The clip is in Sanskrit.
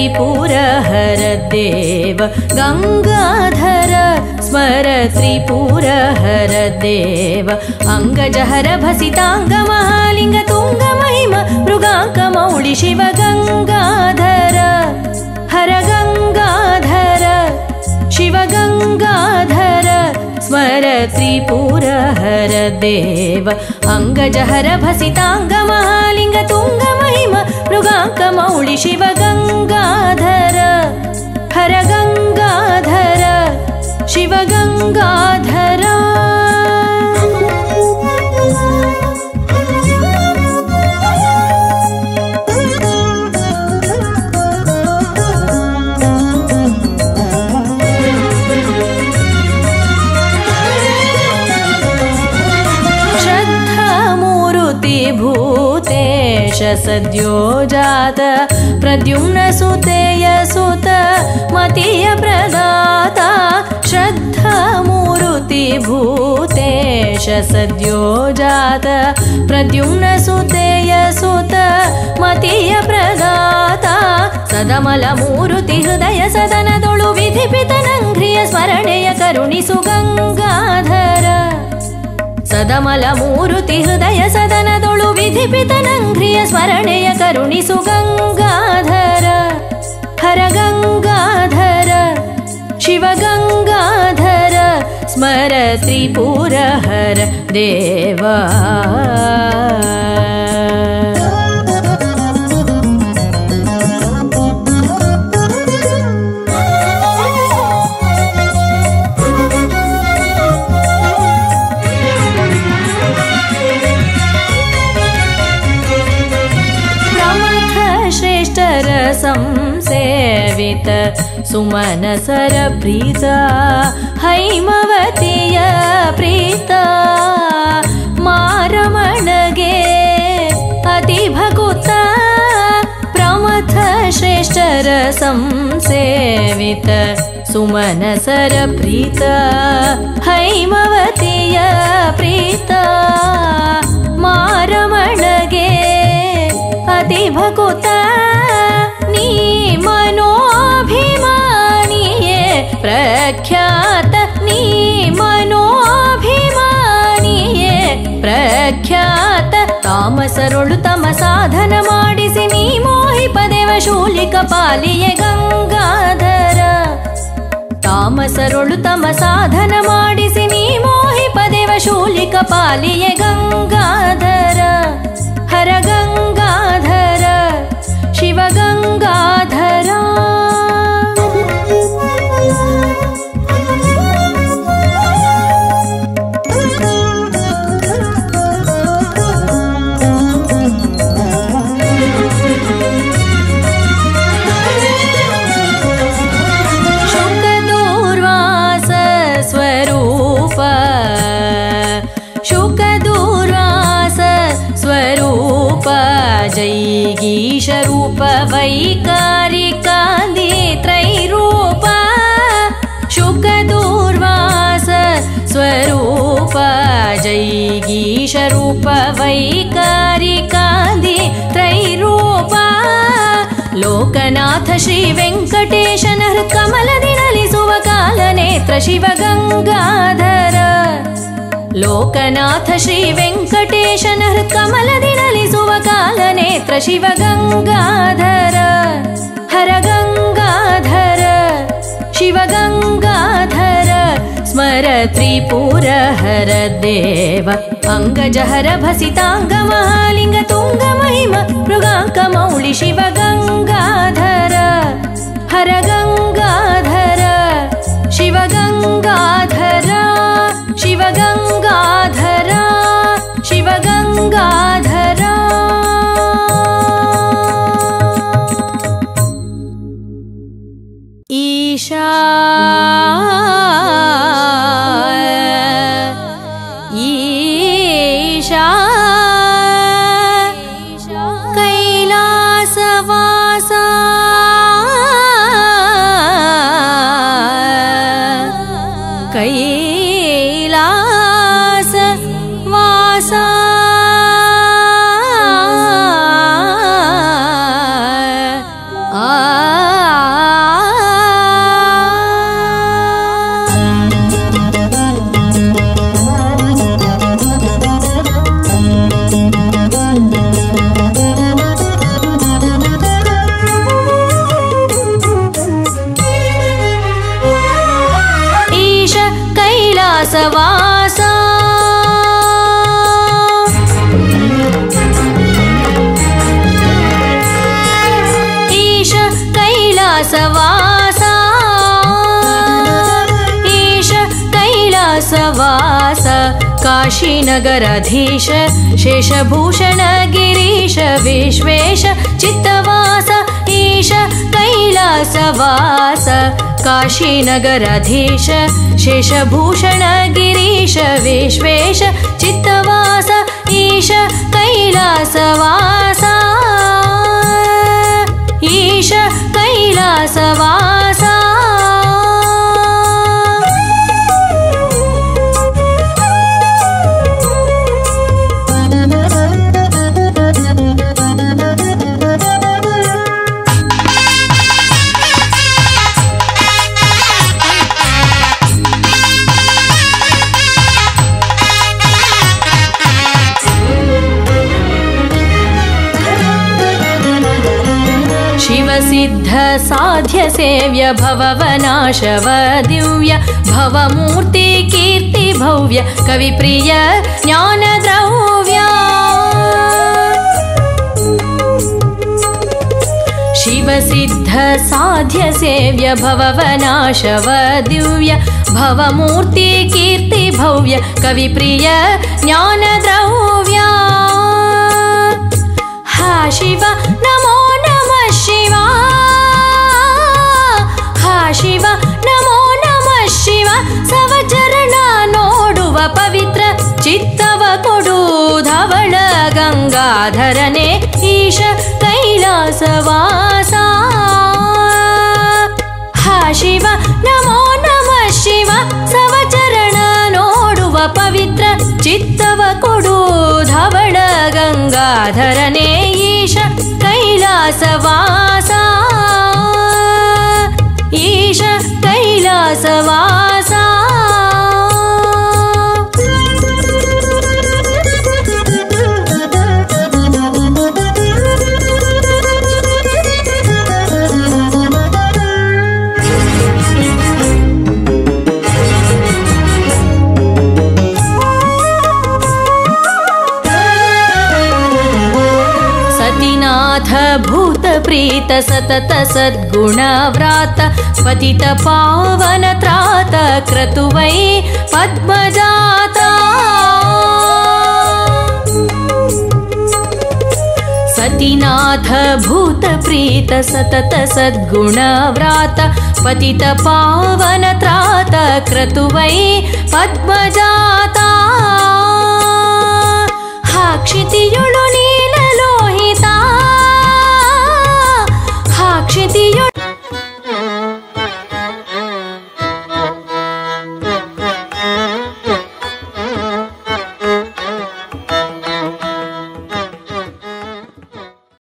त्रिपुरहर देव गङ्गाधर स्मर त्रिपुरहर देव अङ्गजहर भसिताङ्ग महालिङ्ग तुङ्ग महिम मृगाङ्कमौळि शिव गङ्गाधर हर गङ्गाधर शिव गङ्गाधर स्मर त्रिपुरहर देव अङ्गजहर भसिताङ्ग महालिङ्ग तुङ्ग महिम मृगाङ्कमौळि शिव सद्यो जात प्रद्युम्नसुतेय सुत मतीय प्रदाता श्रद्धामूरुति भूतेश सद्यो जात प्रद्युम्नसुतेय सुत मतीय प्रदाता सदमलमूरुति हृदय सदनदೊಳು विधिपितनङ्घ्रिय स्मरणेय करुणिसु गङ्गाधर सदमलमूरुति हृदय सदनदೊಳು विधिपितनङ्घ्रिय स्मरणेय करुणिसु गङ्गाधर हर गङ्गाधर शिव गङ्गाधर स्मर त्रिपुरहर देवा संसेवित सुमनसर प्रीत हैमवतीय प्रीत। मारमणगे अतिभकुत प्रमथ श्रेष्ठर संसेवित। सुमनसर प्रीत हैमवतीय प्रीत। मारमणगे अतिभकुत नी प्रख्यात नी मनोभिमानिये प्रख्यात तामसरुळु तम साधन ಮಾಡಿಸಿ ನೀ ಮೋಹಿಪದೇವ ಶೂಲಿಕ ಪಾಲಿಯೆ ಗಂಗಾಧರ ತಾಮಸರೊಳು ತಮ ಸಾಧನ ಮಾಡಿಸಿ ನೀ ಮೋಹಿಪದೇವ ಶೂಲಿಕ ಪಾಲಿಯೆ ಗಂಗಾಧರ ಹರ ಗಂಗಾಧರ ಶಿವ ಗಂಗಾಧರ वैकारिकान्ति त्रैरूप शुकदूर्वास स्वरूप जैगीशरूप वैकारिकान्ति त्रैरूप। लोकनाथ श्री वेङ्कटेशन लोकनाथ श्री वेङ्कटेशन हृत्कमलदि नलिसुव कालनेत्र शिव गङ्गाधर हर गङ्गाधर शिव गङ्गाधर स्मर त्रिपुरहर देव अङ्गजहर भसिताङ्ग महालिङ्ग तुङ्ग महिम मृगाङ्कमौळि शिव गङ्गाधर हर गङ्गाधर शिव गङ्गाधर शिव गङ्गाधर कैलासवास काशीनगराधीश शेषभूषण गिरीश विश्वेश चित्तवास ईश कैलासवास काशीनगराधीश शेषभूषण गिरीश विश्वेश चित्तवास ईश कैलासवासा शिवसिद्ध साध्य सेव्य भववनाशव दिव्य भवमूर्ति कीर्ति भव्य कविप्रिय ज्ञानद्रव्या। शिवसिद्ध साध्य भववनाशव दिव्य भवमूर्ति कीर्ति भव्य कविप्रिय ज्ञानद्रव्या। हा शिव नमः शिवा हा शिव नमो नमः शिव ಸವಚರಣ ನೋಡುವ ಪವಿತ್ರ ಚಿತ್ತವ ಕೊಡು ಧವಳ ಗಂಗಾಧರನೆ ಈಶ ಕೈಲಾಸವಾಸ ಹಾ ಶಿವ ನಮೋ ನಮಃ ಶಿವ ಸವಚರಣ ನೋಡುವ ಪವಿತ್ರ ಚಿತ್ತವ ಕೊಡು ಧವಳ ಗಂಗಾಧರನೆ ಈಶ ಕೈಲಾಸವಾಸ ಈಶ ಕೈಲಾಸವಾಸ प्रीत सतत सद्गुणव्रात पतित पावन त्रात क्रतुवै पद्मजाता। सतीनाथ भूत प्रीत सतत सद्गुणव्रात पतित पावन त्रात क्रतुवै पद्मजाता। हा क्षिति